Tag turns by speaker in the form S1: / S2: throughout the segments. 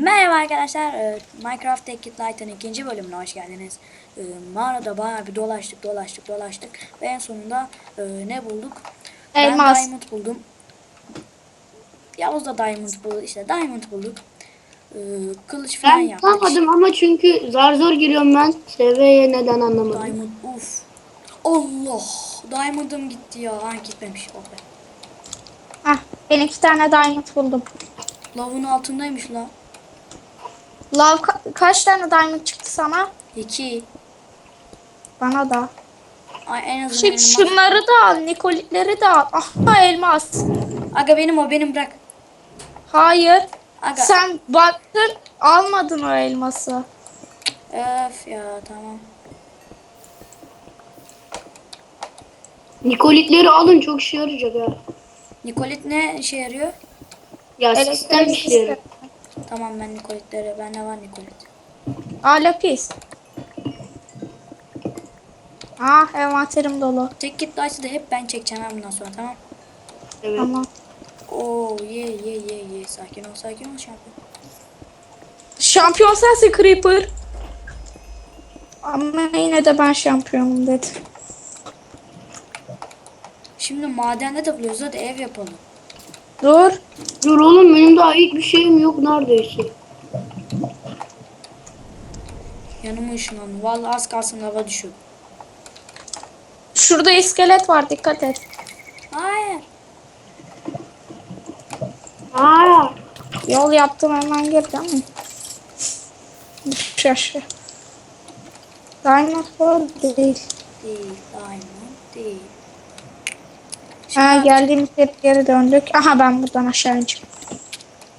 S1: Merhaba arkadaşlar. Ee, Minecraft It Light'ın ikinci bölümüne hoş geldiniz. Ee, Mağarada bayağı bir dolaştık, dolaştık, dolaştık. Ve en sonunda e, ne bulduk?
S2: Elmas.
S1: Ben Diamond buldum. Yavuz da Diamond buldu. İşte Diamond bulduk. Kılıç falan
S3: Ben
S1: yaptık.
S3: bulamadım ama çünkü zar zor giriyorum ben. Seviyeye neden anlamadım.
S1: Diamond, uf. Allah! Diamond'ım gitti ya. Ha gitmemiş. Oh be.
S2: Hah, ben iki tane diamond buldum.
S1: Lavun altındaymış la.
S2: Lav ka- kaç tane diamond çıktı sana?
S1: İki.
S2: Bana da.
S1: Ay en azından
S2: Şimdi
S1: elmas.
S2: şunları da al, nikolitleri de al. Aha elmas.
S1: Aga benim o benim bırak.
S2: Hayır.
S1: Aga.
S2: Sen baktın almadın o elması.
S1: Öf ya tamam.
S3: Nikolitleri alın çok işe yarayacak ha.
S1: Nikolit ne işe yarıyor?
S3: Ya sistem işleri.
S2: sistemi.
S1: Tamam ben Nikolitleri. Bende var Nikolit.
S2: Aa lapis. Ah envanterim dolu.
S1: Tek git Dice'ı da hep ben çekeceğim bundan sonra tamam.
S3: Evet.
S2: Tamam.
S1: Oo ye ye ye ye. Sakin ol sakin ol şampiyon.
S2: Şampiyon sensin Creeper. Ama yine de ben şampiyonum dedi.
S1: Şimdi madende de buluyoruz hadi ev yapalım.
S2: Dur.
S3: Dur oğlum benim daha hiçbir şeyim yok neredeyse.
S1: Yanıma ışınlandı. Vallahi az kalsın hava düşüyor.
S2: Şurada iskelet var dikkat et.
S1: Hayır.
S3: Aa,
S2: Yol yaptım hemen girdi ama. Şaşı. Diamond değil.
S1: Değil. Diamond değil.
S2: Ha geldiğimiz yere geri döndük. Aha ben buradan aşağı ineceğim.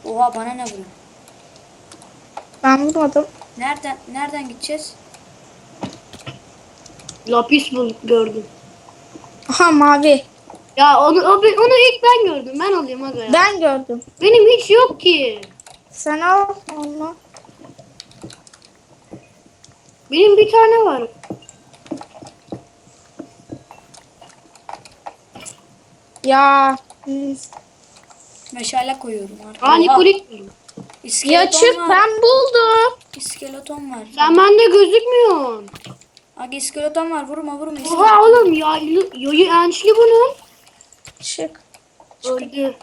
S1: Oha bana ne vuruyor?
S2: Ben vurmadım.
S1: Nereden nereden gideceğiz?
S3: lapis bul gördüm.
S2: Aha mavi.
S3: Ya onu o, onu ilk ben gördüm. Ben alayım aga ya.
S2: Ben gördüm.
S3: Benim hiç yok ki.
S2: Sen al onu.
S3: Benim bir tane var.
S2: Ya.
S1: Meşale koyuyorum artık.
S3: Aa Nikolit buldum.
S1: İskeleton var.
S2: ben buldum.
S1: İskeleton var.
S3: Sen bende gözükmüyorsun.
S1: Aga iskeleton var. Vurma vurma. iskeleton.
S3: Oha oğlum yaylı, yayı ençli bunun.
S2: Çık.
S3: Öldü.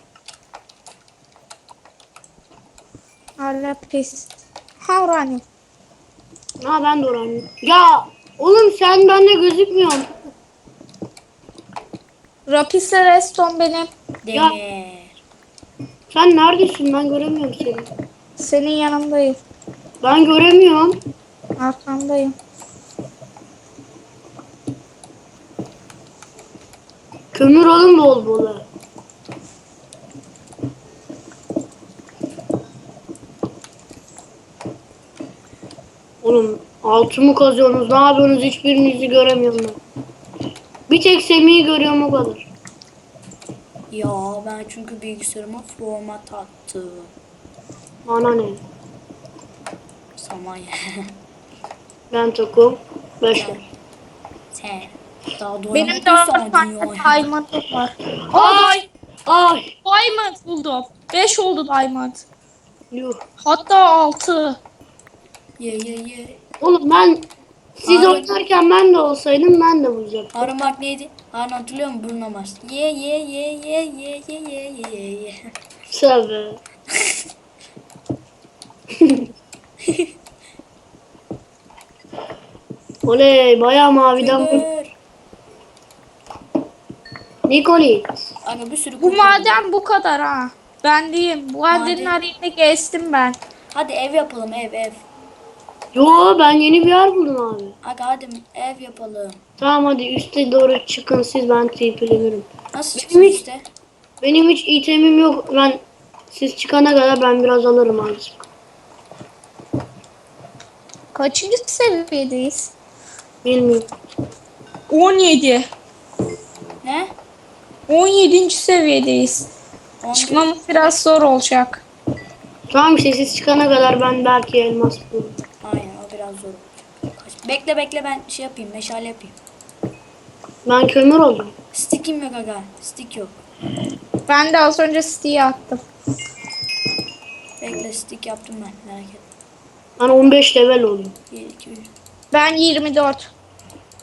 S2: Hala pis. Ha uranyum.
S3: Ha ben de oranım. Ya oğlum sen bende gözükmüyorsun.
S2: Rapisle reston benim.
S1: Demir.
S3: Sen neredesin? Ben göremiyorum seni.
S2: Senin yanındayım.
S3: Ben göremiyorum.
S2: Arkandayım.
S3: Kömür alın bol bol. Oğlum altımı kazıyorsunuz. Ne yapıyorsunuz? Hiçbirinizi göremiyorum ben. Bir tek Semih'i görüyorum o kadar.
S1: Ya ben çünkü bilgisayarıma format attım.
S3: Bana ne?
S1: Saman ya.
S3: Ben tokum. Beşer.
S1: Sen. Daha
S2: Benim
S1: doyamadım
S2: de diamond'ım var.
S3: Ay! Ay!
S2: Diamond buldum. 5 oldu diamond.
S3: Yuh.
S2: Hatta 6.
S1: Ye ye ye.
S3: Oğlum ben siz
S1: Ay.
S3: oynarken ben de olsaydım ben de bulacaktım.
S1: Harun bak neydi? Harun hatırlıyor musun Bruno Mars? Ye ye ye ye ye ye ye ye ye ye.
S3: Tabii. Oley bayağı maviden bu.
S1: Kömür.
S3: Nikolit.
S1: Aga bir sürü
S2: Bu maden bu kadar ha. Ben diyeyim. Bu madenin
S1: Maden-
S2: her yerini gezdim ben.
S1: Hadi ev yapalım ev ev.
S3: Yo ben yeni bir yer buldum abi.
S1: Aga hadi ev yapalım.
S3: Tamam hadi üste doğru çıkın siz ben TP'lenirim.
S1: Nasıl
S3: Benim
S1: çıksın
S3: hiç-
S1: işte?
S3: Benim hiç itemim yok. Ben siz çıkana kadar ben biraz alırım azıcık.
S2: Kaçıncı seviyedeyiz?
S3: Bilmiyorum.
S2: 17.
S1: Ne?
S2: 17. seviyedeyiz.
S1: On
S2: Çıkmamız biraz zor olacak.
S3: Tamam işte siz çıkana kadar ben belki elmas bulurum.
S1: Aynen o biraz zor. Kaç- Bekle bekle ben şey yapayım meşale yapayım.
S3: Ben kömür oldum.
S1: Stick'im yok aga. Stick yok.
S2: Ben de az önce Steve'ye attım.
S1: Bekle stick yaptım ben merak etme.
S3: Ben 15 level oldum.
S1: 1 2 3.
S2: Ben 24.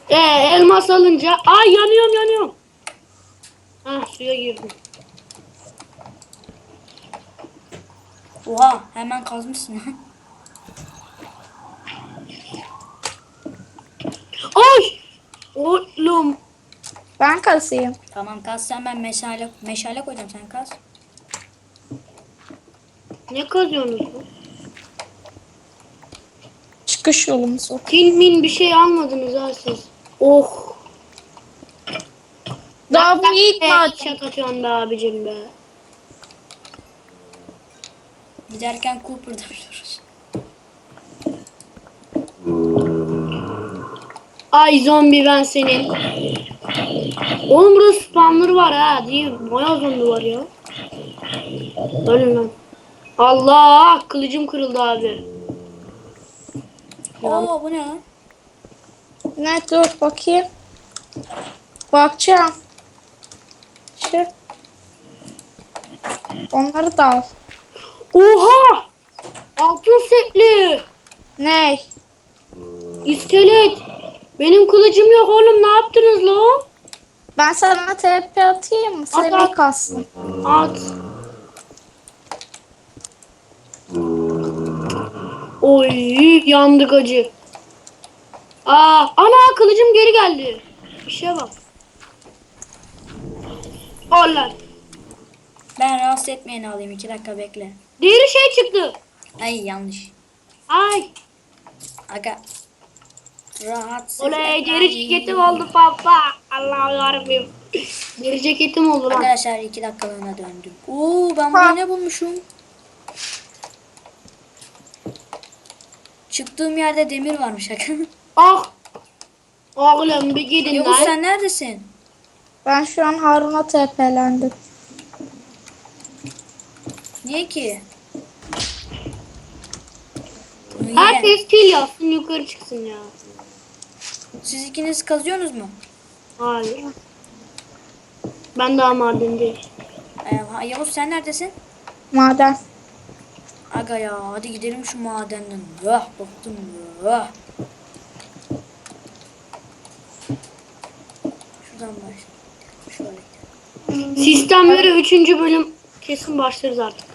S3: Ee, elmas alınca ay yanıyorum yanıyorum. Ah suya girdim.
S1: Oha hemen kazmışsın.
S3: Ay! Oğlum.
S2: Ben kasayım.
S1: tamam kaz sen ben meşale meşale koyacağım sen kaz.
S3: Ne kazıyorsunuz bu?
S2: Çıkış yolumuz o.
S3: Tin min bir şey almadınız ha siz. Oh.
S2: Daha bu ilk.
S3: Çat atıyorsun be abicim be.
S1: Giderken Cooper'da
S3: Ay zombi ben senin. Oğlum burada spawner var ha değil. Bayağı zombi var ya. Ölün lan. Allah kılıcım kırıldı abi.
S1: Oo bu ne lan?
S2: Ne dur bakayım. Bakacağım. Şu. Onları da al.
S3: Oha! Altın setli.
S2: Ne?
S3: İskelet. Benim kılıcım yok oğlum ne yaptınız lan?
S2: Ben sana TP atayım mı?
S3: At.
S2: kalsın.
S3: At. Oy yandık acı. Aa, ana kılıcım geri geldi. İşe bak. Olay.
S1: Ben rahatsız etmeyeni alayım 2 dakika bekle.
S3: Diğeri şey çıktı.
S1: Ay yanlış.
S3: Ay.
S1: Aga. Rahatsız
S3: Oley deri ceketim oldu papa. Allah'ım yarabbim. Deri ceketim oldu lan.
S1: Arkadaşlar 2 dakikalığına döndüm. Oo ben burada ne bulmuşum? Çıktığım yerde demir varmış aga.
S3: Ah. Oğlum bir gidin
S1: Yavuz
S3: lan.
S1: sen neredesin?
S2: Ben şu an Harun'a TP'lendim.
S1: Niye ki?
S3: Herkes kill yapsın yukarı çıksın ya.
S1: Siz ikiniz kazıyorsunuz mu?
S3: Hayır. Ben daha madendeyim.
S1: Ee, Yavuz sen neredesin?
S2: Maden.
S1: Aga ya hadi gidelim şu madenden. Vah bıktım vah. Şuradan başla. Şöyle.
S3: Sistemlere 3. bölüm kesin başlarız artık.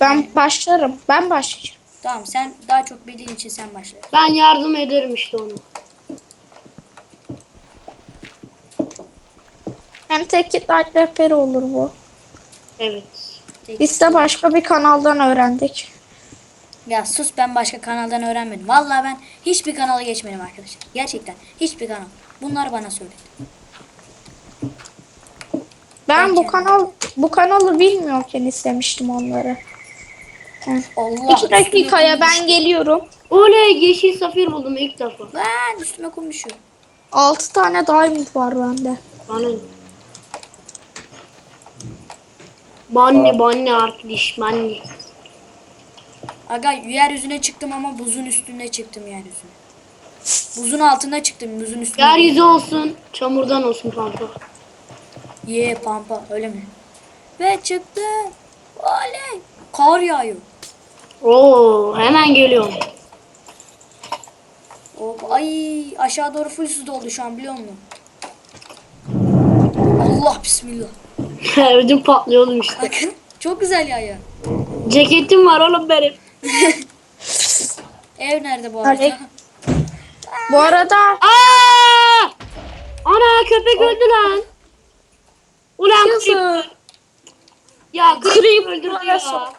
S2: Ben başlarım. Ben başlayacağım.
S1: Tamam sen daha çok bildiğin için sen başla.
S3: Ben yardım ederim işte onu.
S2: Hem tek kit light rehberi olur bu.
S3: Evet.
S2: Biz de başka bir kanaldan öğrendik.
S1: Ya sus ben başka kanaldan öğrenmedim. Vallahi ben hiçbir kanala geçmedim arkadaşlar. Gerçekten hiçbir kanal. Bunlar bana söyledi.
S2: Ben bu
S1: Bence.
S2: kanal bu kanalı bilmiyorken istemiştim onları. Heh.
S1: Allah
S2: İki dakikaya ben geliyorum.
S3: Oley yeşil safir buldum ilk defa.
S1: Lan üstüme konuşuyor.
S2: Altı tane diamond var bende.
S3: Bana ne? Banni banni arkadaş banni.
S1: Aga yeryüzüne çıktım ama buzun üstünde çıktım yeryüzüne. Buzun altında çıktım buzun üstünde.
S3: Yeryüzü olsun çamurdan olsun pampa.
S1: Ye pampa öyle mi? Ve çıktı. Oley. Kar yağıyor.
S3: Oo hemen geliyorum.
S1: Hop, ay aşağı doğru full su doldu şu an biliyor musun? Allah bismillah.
S3: Ödüm patlıyor oğlum işte.
S1: Bakın çok güzel yağıyor.
S3: Ceketim var oğlum benim.
S1: Ev nerede bu
S2: Hadi.
S1: arada?
S2: Bu arada
S3: Aa! Ana köpek öldü lan. Ulan creeper. Ya creeper öldürdü ya.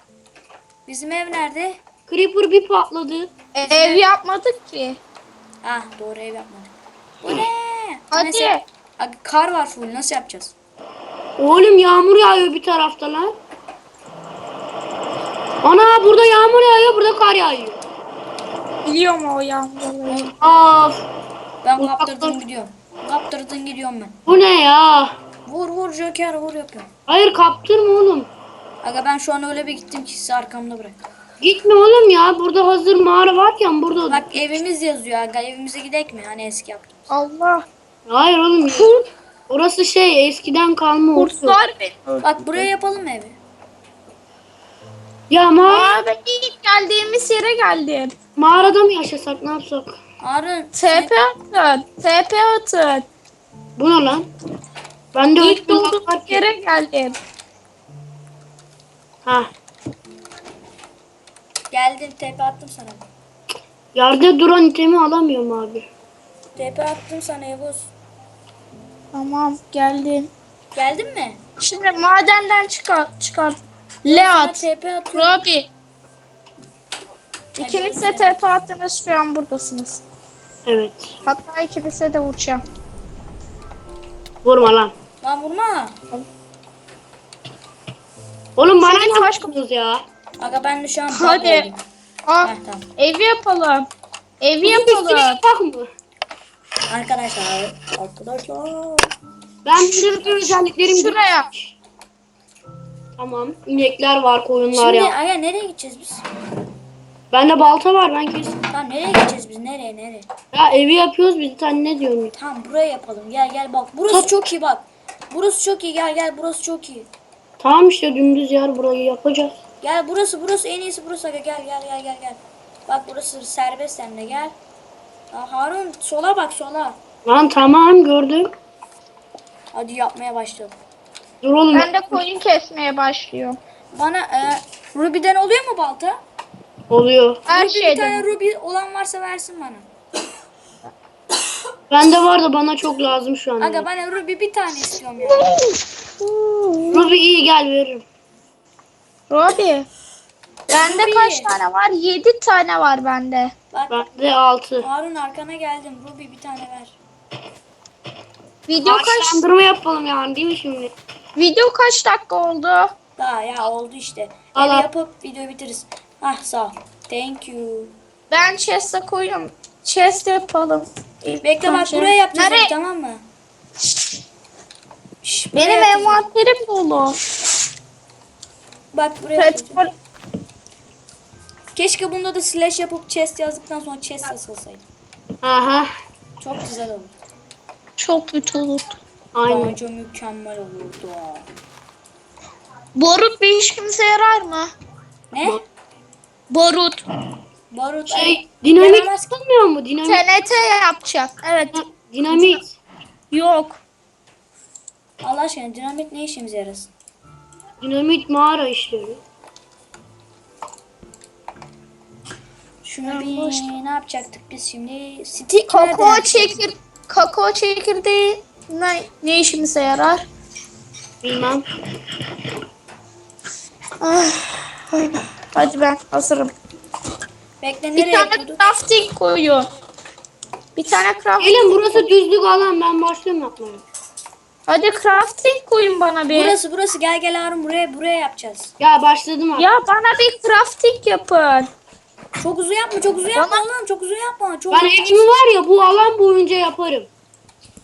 S1: Bizim ev nerede?
S3: Creeper bir patladı.
S2: ev yapmadık ki.
S1: Ah doğru ev yapmadık. Bu ne?
S2: Hadi.
S1: Neyse. Kar var full nasıl yapacağız?
S3: Oğlum yağmur yağıyor bir tarafta lan. Ana burada yağmur yağıyor burada kar yağıyor.
S2: Biliyorum o yağmurları.
S3: Of
S1: Ben
S3: Uzaktan-
S1: kaptırdım gidiyorum. Kaptırdım gidiyorum ben.
S3: bu ne ya?
S1: Vur vur Joker vur yapıyorum.
S3: Hayır kaptırma oğlum.
S1: Aga ben şu an öyle bir gittim ki sizi arkamda bırak.
S3: Gitme oğlum ya. Burada hazır mağara varken burada.
S1: Bak evimiz yazıyor aga evimize gidek mi? Hani eski yaptım.
S2: Allah.
S3: Hayır oğlum ya. Orası şey eskiden kalma orası.
S2: Kurtlar beni.
S1: Bak buraya yapalım mı evi?
S3: Ya mağara,
S2: Aa ben ilk geldiğimiz yere geldim.
S3: mağarada mı yaşasak ne yapsak?
S1: Harun
S2: TP atın. TP atın.
S3: Bu ne lan? Ben de
S2: İlk
S3: öyle bir laf ki.
S2: yere geldim.
S3: Ha.
S1: geldim TP attım sana.
S3: Yerde duran itemi alamıyorum abi.
S1: TP attım sana Yavuz.
S2: Tamam geldim.
S1: Geldin mi?
S2: Şimdi madenden çıkar çıkar.
S1: Sana
S2: Leat.
S1: TP atıyorum.
S2: Robi. İkiniz de TP attınız şu an buradasınız.
S3: Evet.
S2: Hatta ikinize de vuracağım.
S3: Vurma lan.
S1: Lan vurma.
S3: Oğlum bana ne yapıyorsunuz ya?
S1: Aga ben de şu an
S2: Hadi. Aa,
S1: Heh, tamam.
S2: evi yapalım. Evi
S3: Bizim üstüne
S2: yapalım.
S3: mı?
S1: Arkadaşlar. Arkadaşlar.
S3: Ben bir özelliklerim
S2: Şuraya.
S3: Tamam. İnekler var, koyunlar
S1: Şimdi
S3: ya.
S1: Aga nereye gideceğiz biz?
S3: Bende balta var ben kesin.
S1: Tamam nereye gideceğiz biz? Nereye nereye?
S3: Ya evi yapıyoruz biz sen ne diyorsun?
S1: Tamam buraya yapalım. Gel gel bak. Burası çok iyi bak. Burası çok iyi. Gel gel burası çok iyi.
S3: Tamam işte dümdüz yer burayı yapacağız.
S1: Gel burası burası en iyisi burası aga gel gel gel gel gel. Bak burası serbest sen de gel. Harun sola bak sola.
S3: Lan tamam gördüm.
S1: Hadi yapmaya başlayalım.
S3: Dur oğlum.
S2: Ben de koyun kesmeye başlıyorum.
S1: Bana e, Ruby'den oluyor mu balta?
S3: Oluyor.
S2: Her
S1: Ruby bir tane
S2: şeyden.
S1: Ruby olan varsa versin bana.
S3: Bende var da bana çok lazım şu an.
S1: Aga bana Ruby bir tane istiyorum ya.
S3: Ruby iyi gel veririm.
S2: Robi. Bende
S1: Ruby.
S2: kaç tane var? 7 tane var bende.
S1: Bak
S3: Bende 6.
S1: Harun arkana geldim. Ruby bir tane ver.
S2: Video kaç
S3: Ağaçlandırma yapalım yani değil mi şimdi?
S2: video kaç dakika oldu?
S1: Daha ya oldu işte.
S3: Al,
S1: Evi
S3: al.
S1: yapıp videoyu bitiririz. Ah sağ ol. Thank you.
S2: Ben chest'e koyuyorum. Chest yapalım. İlk
S1: Bekle bak
S2: önce.
S1: buraya yapacağız
S2: Nereye?
S1: tamam mı? Şş, buraya
S2: Benim
S1: yapacağız.
S2: envanterim dolu.
S1: Bak buraya yapacağız.
S2: Petrol.
S1: Keşke bunda da slash yapıp chest yazdıktan sonra chest asılsaydı.
S3: Aha.
S1: Çok güzel olur.
S2: Çok kötü olur.
S3: Aynen.
S1: Bence mükemmel olurdu.
S2: Borut bir işimize yarar mı?
S1: Ne?
S2: Borut.
S1: Barut.
S3: Şey dinamit
S1: Yaramaz ki.
S3: olmuyor mu? Dinamit.
S2: TNT yapacak. Evet.
S3: Ha, Dinamit.
S2: Yok.
S1: Allah aşkına dinamit ne işimize yarasın?
S3: Dinamit mağara işleri.
S1: Şunu bir ne yapacaktık biz şimdi? Stick
S2: Kakao çekir kakao çekirdeği ne, ne işimize yarar?
S3: Bilmem.
S2: Ah, Hadi ben hazırım.
S1: Bekle
S2: Bir tane
S1: yapıyorduk?
S2: crafting koyun. Bir tane crafting.
S3: Gelin burası düzlük alan ben başlıyorum yapmaya.
S2: Hadi crafting koyun bana bir.
S1: Burası burası gel gel Harun buraya buraya yapacağız.
S3: Ya başladım artık.
S2: Ya bana bir crafting yapın.
S1: Çok uzun yapma çok uzun yapma oğlum çok uzun yapma. Çok
S3: Ben evimi var ya bu alan boyunca yaparım.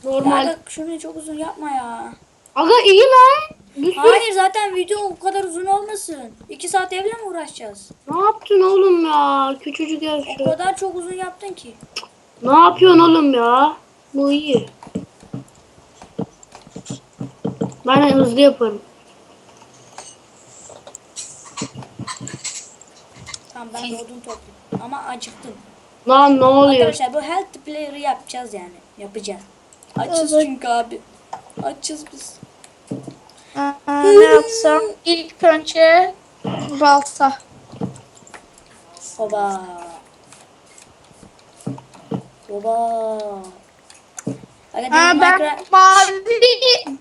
S1: Ya
S3: Normal.
S1: bak şunu çok uzun yapma ya.
S3: Aga iyi lan. Sürü-
S1: Hayır zaten video o kadar uzun olmasın. İki saat evle mi uğraşacağız?
S3: Ne yaptın oğlum ya? Küçücük ev
S1: O kadar çok uzun yaptın ki.
S3: Ne yapıyorsun oğlum ya? Bu iyi. Ben hızlı yaparım.
S1: Tamam ben de odun toplayayım. Ama acıktım.
S3: Lan ne oluyor?
S1: Arkadaşlar bu health player'ı yapacağız yani. Yapacağız. Açız
S2: Evet.
S1: çünkü abi. Açız biz.
S2: Aa, ne yapsam? İlk önce balta.
S1: Baba. Baba. Aga
S2: ben mavi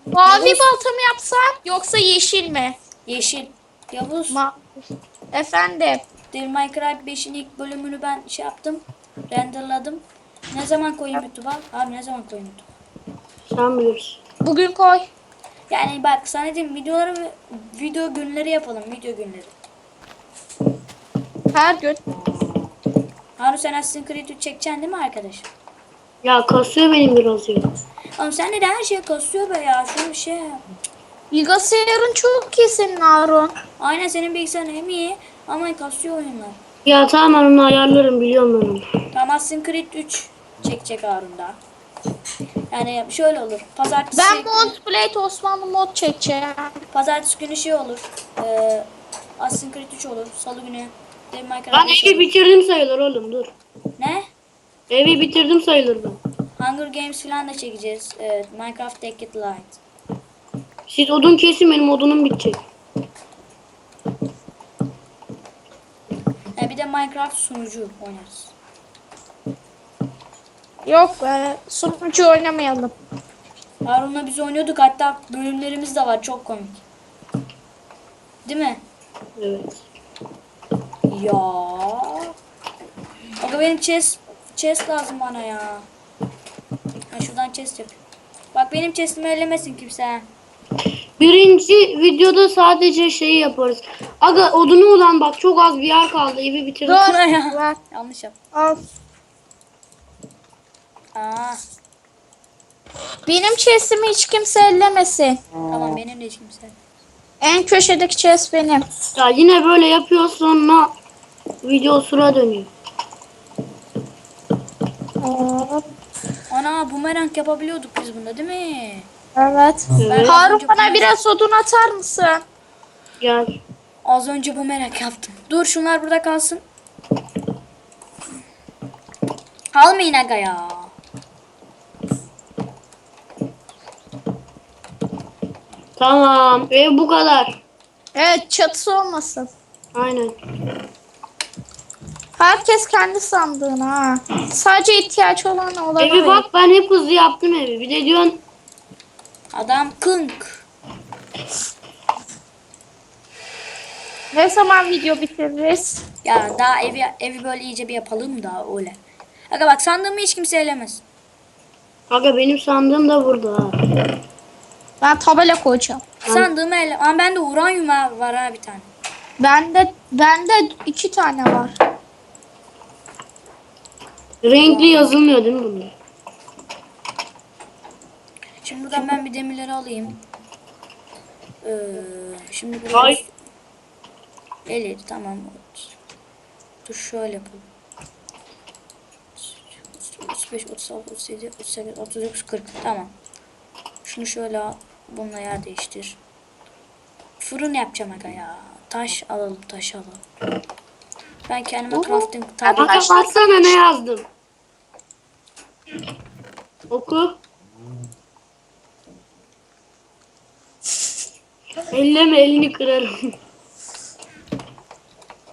S2: mavi
S1: Yavuz.
S2: balta mı yapsam yoksa yeşil mi?
S1: Yeşil. Yavuz.
S2: Ma Efendim.
S1: Devil Minecraft 5'in ilk bölümünü ben şey yaptım. Renderladım. Ne zaman koyayım YouTube'a? Abi ne zaman koyayım YouTube'a?
S3: Sen bilirsin.
S2: Bugün koy.
S1: Yani bak sana diyeyim videoları video günleri yapalım. Video günleri.
S2: Her gün.
S1: Harun sen Assassin's Creed 3 çekeceksin değil mi arkadaş?
S3: Ya kasıyor benim biraz ya.
S1: Oğlum sen de her şey kasıyor be ya. Şunu bir şey.
S2: Bilgisayarın çok iyi senin Harun.
S1: Aynen senin bilgisayarın hem iyi ama kasıyor oyunlar.
S3: Ya tamam ben onu ayarlarım biliyorum ben onu.
S1: Tamam Assassin's Creed 3 çekecek Harun da. Yani şöyle olur. Pazartesi,
S2: Ben Montblade Osmanlı mod çekeceğim.
S1: pazartesi günü şey olur. Ee, Assassin's Creed 3 olur. Salı günü de Minecraft
S3: Ben
S1: 5
S3: evi
S1: olur.
S3: bitirdim sayılır oğlum dur.
S1: Ne?
S3: Evi bitirdim sayılır ben.
S1: Hunger Games falan da çekeceğiz. Evet, Minecraft Take It Light.
S3: Siz odun kesin benim odunum bitecek.
S1: Ha, bir de Minecraft sunucu oynarız.
S2: Yok be. Sunucu oynamayalım.
S1: Harun'la biz oynuyorduk hatta bölümlerimiz de var çok komik. Değil mi?
S3: Evet.
S1: Ya. Aga benim chest chest lazım bana ya. Ha şuradan chest yap. Bak benim chestimi ellemesin kimse.
S3: Birinci videoda sadece şeyi yaparız. Aga odunu olan bak çok az bir yer kaldı. Evi bitirdim.
S2: Dur. Ver.
S1: Yanlış yap.
S2: Al.
S1: Aa,
S2: Benim chestimi hiç kimse ellemesin.
S1: tamam benim de hiç kimse.
S2: En köşedeki chest benim.
S3: Ya yine böyle yapıyor sonra video sıra dönüyor.
S2: Hop.
S1: Ana bumerang yapabiliyorduk biz bunda değil mi?
S2: Evet.
S3: Evet.
S2: Harun bana biraz odun atar mısın?
S3: Gel.
S1: Az önce bumerang yaptım. Dur şunlar burada kalsın. Almayın aga ya.
S3: Tamam. Ev bu kadar.
S2: Evet çatısı olmasın.
S3: Aynen.
S2: Herkes kendi sandığına ha. Sadece ihtiyaç olan olabilir.
S3: Evi bak ben hep hızlı yaptım evi. Bir de diyorsun
S1: Adam kınk.
S2: Ne zaman video bitiririz?
S1: Ya daha evi evi böyle iyice bir yapalım da öyle. Aga bak sandığımı hiç kimse elemez.
S3: Aga benim sandığım da burada. ha.
S2: Ben tabela koyacağım.
S1: Sandığımı ele... Ama bende uranyum ha- var ha bir tane.
S2: Bende bende iki tane var.
S3: Renkli yazılmıyor değil mi bunda?
S1: Buradan ben bir demirleri alayım. Ee, şimdi buraya...
S3: Ay.
S1: Eleri tamam. Dur şöyle yapalım. 35, 36, 37, 38, 39, 40. Tamam. Şunu şöyle. Bununla yer değiştir. Fırın yapacağım aga ya. Taş alalım, taş alalım. Ben kendime crafting tablet
S3: Aga baksana ne yazdım. Oku. Elleme elini kırarım.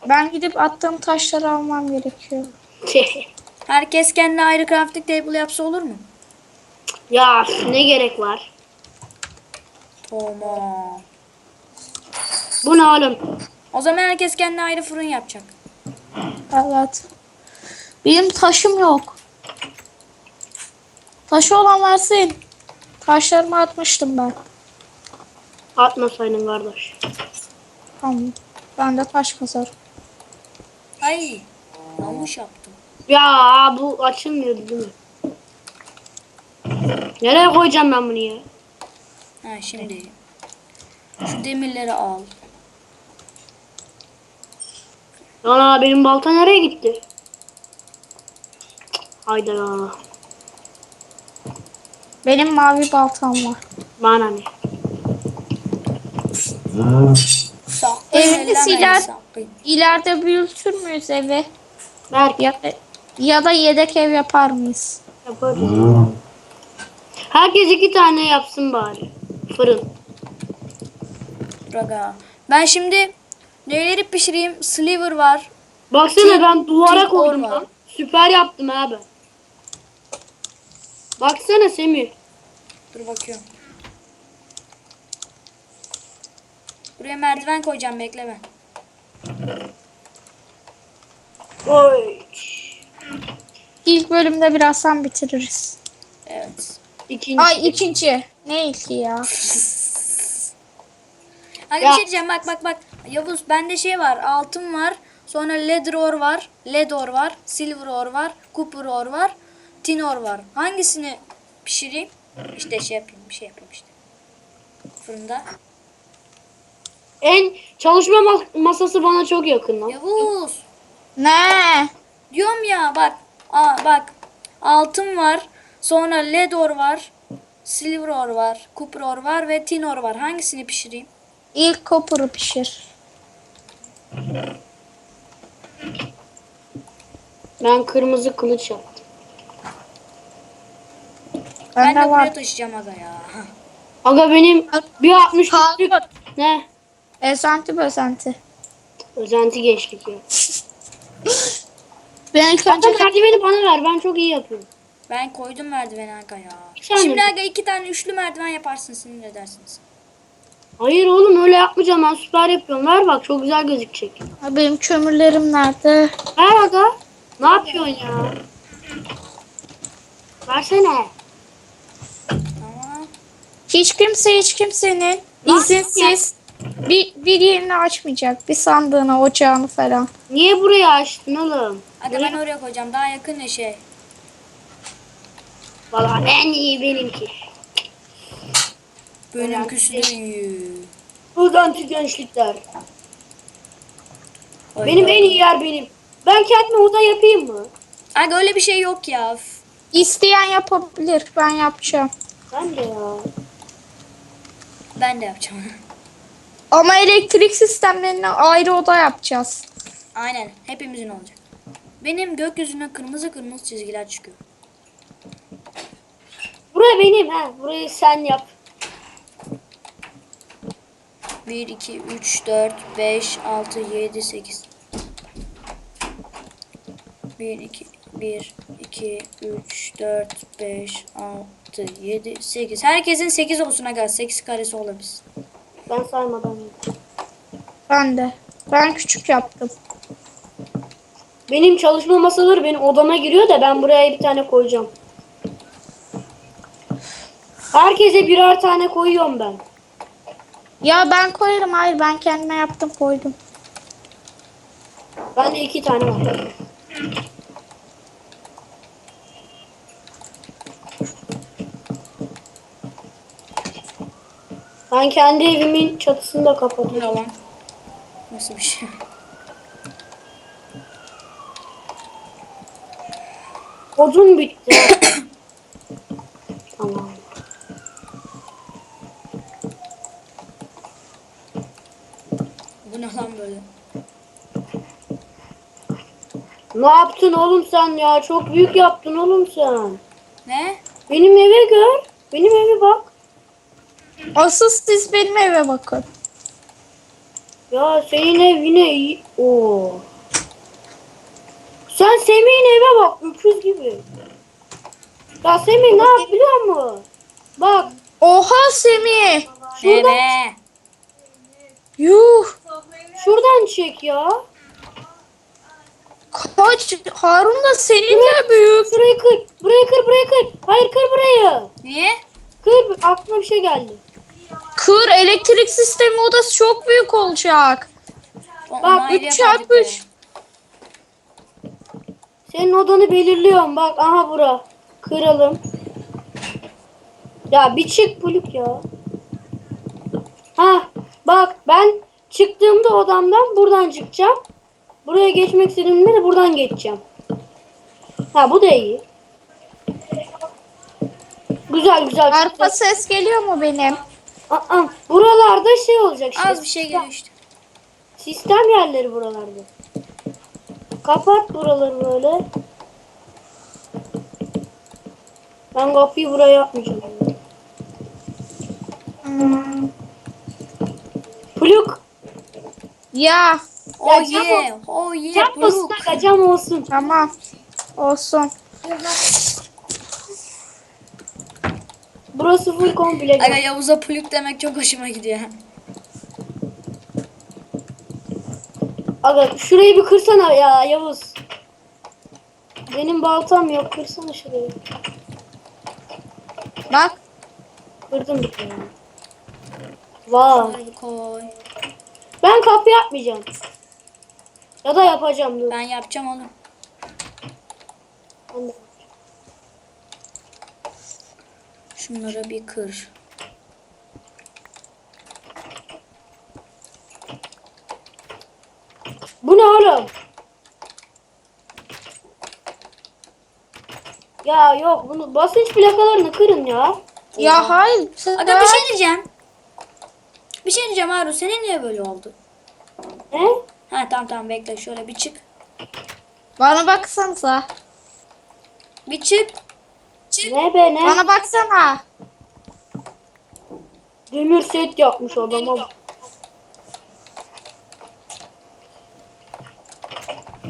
S2: Ben gidip attığım taşları almam gerekiyor.
S1: Herkes kendine ayrı crafting table yapsa olur mu?
S3: ya ne gerek var?
S1: Tamam.
S3: Bu ne oğlum?
S1: O zaman herkes kendine ayrı fırın yapacak.
S2: Evet. Benim taşım yok. Taşı olan versin. Taşlarımı atmıştım ben.
S3: Atmasaydın kardeş.
S2: Tamam. Ben de taş kazarım.
S1: Ay yanlış yaptım.
S3: Ya bu açılmıyordu değil mi? Nereye koyacağım ben bunu ya?
S1: Ha şimdi. Şu demirleri al.
S3: Ana benim balta nereye gitti? Hayda.
S2: Benim mavi baltam var.
S3: Bana ne?
S2: Evini siler. İleride büyütür müyüz evi? Ya ya da yedek ev yapar mıyız?
S3: yaparız. Herkes iki tane yapsın bari. Fırın.
S1: Raga. Ben şimdi neleri pişireyim? Sliver var.
S3: Baksana ben duvara koydum lan. Süper yaptım abi. Baksana Semih.
S1: Dur bakıyorum. Buraya merdiven koyacağım bekle ben.
S3: Oy.
S2: İlk bölümde birazdan bitiririz.
S1: Evet.
S3: İkinci.
S2: Ay ikinci. Ne ilki ya?
S1: Hadi
S3: Ya.
S1: bir şey diyeceğim bak bak bak. Yavuz bende şey var. Altın var. Sonra leather ore var. Lead ore var. Silver ore var. Copper ore var. Tin ore var. Hangisini pişireyim? İşte şey yapayım. Bir şey yapayım işte. Fırında.
S3: En çalışma mas- masası bana çok yakın lan.
S1: Yavuz.
S2: Ne?
S1: Diyorum ya bak. Aa, bak. Altın var. Sonra lead ore var. Silver ore var. Copper ore var ve tin ore var. Hangisini pişireyim?
S2: İlk kopuru pişir.
S3: Ben kırmızı kılıç yaptım.
S1: Ben,
S2: Ben
S1: de
S2: de
S1: buraya
S2: var.
S1: taşıyacağım aga ya.
S3: Aga benim bir 60
S2: Kaldı.
S3: ne?
S2: Esenti besenti.
S3: Özenti gençlik ya.
S2: Ben ilk önce
S3: merdiveni bana ver ben çok iyi yapıyorum.
S1: Ben koydum merdiveni aga ya.
S3: Sen
S1: Şimdi
S3: mi?
S1: aga iki tane üçlü merdiven yaparsın sinir edersiniz.
S3: Hayır oğlum öyle yapmayacağım ben süper yapıyorum. Ver bak çok güzel gözükecek.
S2: Ha, benim kömürlerim nerede?
S3: Ver aga. Ne yapıyorsun ya? Versene.
S1: Tamam.
S2: Hiç kimse hiç kimsenin
S3: Lan
S2: izinsiz bir, bir yerini açmayacak. Bir sandığını, ocağını falan.
S3: Niye burayı açtın oğlum?
S1: Aga ben oraya koyacağım. Daha yakın ya şey.
S3: Valla en iyi benimki.
S1: Benimkisi de iyi.
S3: Özenti gençlikler.
S1: Oy,
S3: Benim en iyi yer benim. Ben kendime oda yapayım mı?
S1: Aga öyle bir şey yok ya.
S2: İsteyen yapabilir. Ben yapacağım.
S3: Ben de ya.
S1: Ben de yapacağım.
S2: Ama elektrik sistemlerine ayrı oda yapacağız.
S1: Aynen. Hepimizin olacak. Benim gökyüzüne kırmızı kırmızı çizgiler çıkıyor.
S3: Buraya benim ha. Burayı sen yap.
S1: 1, 2, 3, 4, 5, 6, 7, 8. 1, 2, 1, 2, 3, 4, 5, 6, 7, 8. Herkesin 8 olsun aga. 8 karesi olabilsin.
S3: Ben saymadan yap.
S2: Ben de. Ben küçük yaptım.
S3: Benim çalışma masaları benim odama giriyor da ben buraya bir tane koyacağım. Herkese birer tane koyuyorum ben.
S2: Ya ben koyarım. Hayır ben kendime yaptım koydum.
S3: Bende iki tane var. Ben kendi evimin çatısını da kapatıyorum.
S1: ne lan? Nasıl bir şey?
S3: Odun bitti. tamam.
S1: Bu ne lan böyle?
S3: Ne yaptın oğlum sen ya? Çok büyük yaptın oğlum sen.
S1: Ne?
S3: Benim eve gör. Benim eve bak.
S2: Asıl siz benim eve bakın.
S3: Ya senin ev yine iyi. Oo. Sen Semih'in eve bak. Öküz gibi. Ya Semih ne yap biliyor musun? Bak.
S2: Oha Semih.
S3: Şuradan,
S1: Ne
S2: Yuh.
S3: şuradan çek ya.
S2: Kaç. Harun da seninle büyük.
S3: Şurayı kır. Burayı kır. Burayı kır. Hayır kır burayı.
S1: Niye?
S3: Kır. Aklıma bir şey geldi.
S2: Kır elektrik sistemi odası çok büyük olacak.
S3: Bak,
S1: onu ayrı
S2: üç
S1: yapardık
S2: çarpı üç.
S1: be.
S3: Senin odanı belirliyorum. Bak aha bura. Kıralım. Ya bir çık Buluk ya. Ha bak ben çıktığımda odamdan buradan çıkacağım. Buraya geçmek istediğimde de buradan geçeceğim. Ha bu da iyi. Güzel güzel.
S2: Arka ses geliyor mu benim?
S3: Aa, buralarda şey olacak işte.
S1: Az bir şey geliyor işte.
S3: Sistem yerleri buralarda. Kapat buraları böyle. Ben kapıyı buraya yapmayacağım.
S2: Hmm.
S3: Pluk.
S2: Ya
S1: Oh
S3: cam
S1: yeah. Oh yeah.
S3: Cam olsun cam olsun.
S2: tamam. Olsun.
S3: Burası full komple.
S1: Aga Yavuz'a plük demek çok hoşuma gidiyor.
S3: Aga şurayı bir kırsana ya Yavuz. Benim baltam yok kırsana şurayı.
S2: Bak.
S3: Kırdım bir tane. Vay. Ben kapı yapmayacağım. Ya da yapacağım dur.
S1: Ben yapacağım oğlum.
S3: Ben de-
S1: Şunları bir kır.
S3: Bu ne oğlum? Ya yok bunu basınç plakalarını kırın ya.
S2: Ya hayır. sen-
S1: Aga bir şey diyeceğim. Bir şey diyeceğim Harun. Senin niye böyle oldu?
S3: Ne?
S1: Ha tamam tamam bekle şöyle bir çık.
S2: Bana baksanıza.
S1: Bir çık.
S3: Ne be ne?
S2: Bana baksana.
S3: Demir set yapmış adama.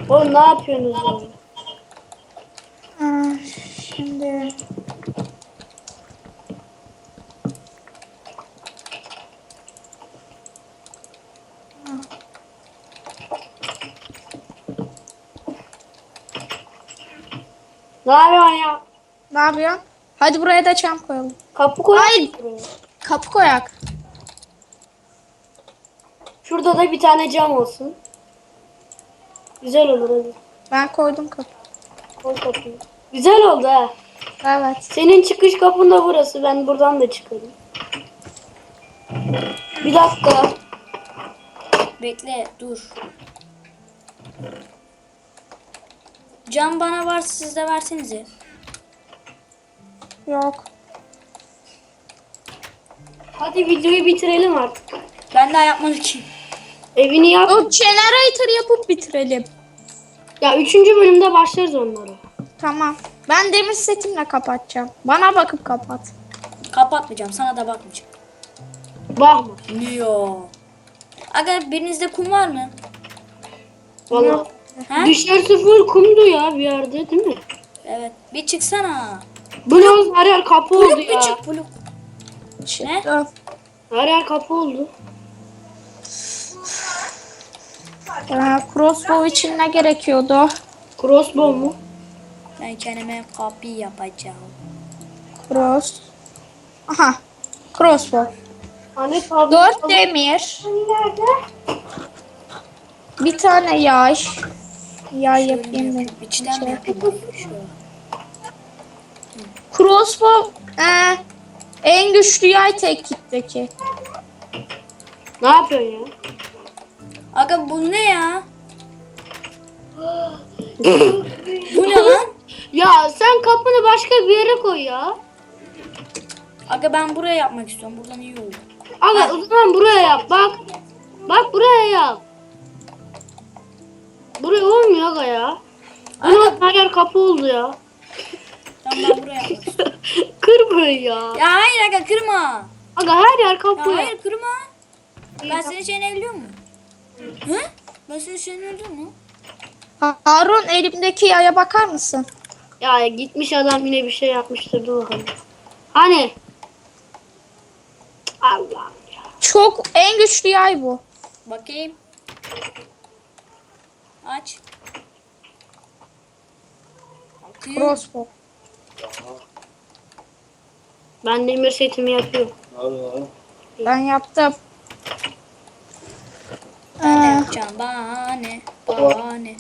S3: Oğlum ne yapıyorsunuz ya?
S2: Ha, şimdi.
S3: Ne yapıyorsun ya?
S2: Ne yapıyorsun? Hadi buraya da çam koyalım.
S3: Kapı koy.
S2: Hayır. Kapı koyak.
S3: Şurada da bir tane cam olsun. Güzel olur hadi.
S2: Ben koydum kapı.
S3: Koy kapıyı. Güzel oldu ha.
S2: Evet.
S3: Senin çıkış kapın da burası. Ben buradan da çıkarım. Bir dakika.
S1: Bekle dur. Cam bana varsa siz de versenize.
S2: Yok.
S3: Hadi videoyu bitirelim artık.
S1: Ben daha yapmadım ki.
S3: Evini yap.
S2: O generator yapıp bitirelim.
S3: Ya üçüncü bölümde başlarız onlara.
S2: Tamam. Ben demir setimle kapatacağım. Bana bakıp kapat.
S1: Kapatmayacağım sana da bakmayacağım.
S3: Bakma.
S1: Niyo. Aga birinizde kum var mı?
S3: Valla. Dışarısı full kumdu ya bir yerde değil mi?
S1: Evet. Bir çıksana.
S3: Blok her yer kapı oldu
S1: Blok
S3: ya.
S1: çık blok.
S2: Çıktı.
S3: Her yer kapı oldu.
S2: Crossbow için ne gerekiyordu?
S3: Crossbow mu?
S1: Ben kendime kapı yapacağım.
S2: Cross. Aha. Crossbow.
S3: Hani tabi.
S2: Dört demir. Bir tane yay. Yay yapayım ben.
S1: İçten mi
S2: Şey.
S1: yapayım? Şu.
S2: Crossbow ee, en güçlü yay tek kitleki.
S3: Ne yapıyorsun ya?
S1: Aga bu ne ya? bu ne lan?
S3: Ya sen kapını başka bir yere koy ya.
S1: Aga ben buraya yapmak istiyorum. Buradan iyi olur.
S3: Aga o zaman buraya yap bak. Bak buraya yap. Buraya olmuyor aga ya. Ana her yer kapı oldu ya.
S1: Ben buraya yapmak istiyorum.
S3: Kır burayı ya.
S1: Ya hayır aga kırma.
S3: Aga her yer
S1: Ya
S3: kapı.
S1: hayır kırma. Ben senin şeyini evliyor mu? Hı? Ben senin şeyini evliyor mu?
S2: Harun elimdeki yaya bakar mısın?
S3: Ya gitmiş adam yine bir şey yapmıştır dur bakalım. Hani? Cık, Allah'ım ya.
S2: Çok en güçlü yay bu.
S1: Bakayım. Aç. Bakayım.
S2: Crossbow.
S3: Ben demir setimi yapıyorum.
S2: Ben yaptım.
S1: Ben de
S2: Ee,
S1: yapacağım. Bana ne? Bana ne?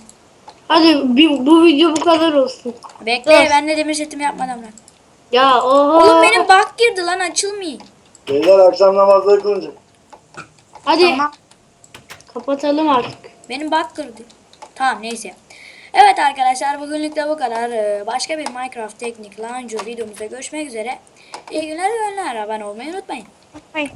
S3: Hadi bir, bu video bu kadar olsun.
S1: Bekle
S2: Dur.
S1: ben de demir setimi yapmadan bırak.
S3: Ya oho.
S1: Oğlum benim bug girdi lan açılmıyor.
S4: Beyler akşam namazları kılınacak.
S3: Hadi
S2: tamam.
S3: kapatalım artık.
S1: Benim bug girdi. Tamam neyse. Evet arkadaşlar bugünlük de bu kadar. Ee, Başka bir Minecraft Teknik Launcher videomuzda görüşmek üzere. İyi günler, iyi günler. Abone olmayı unutmayın.
S2: Hayır.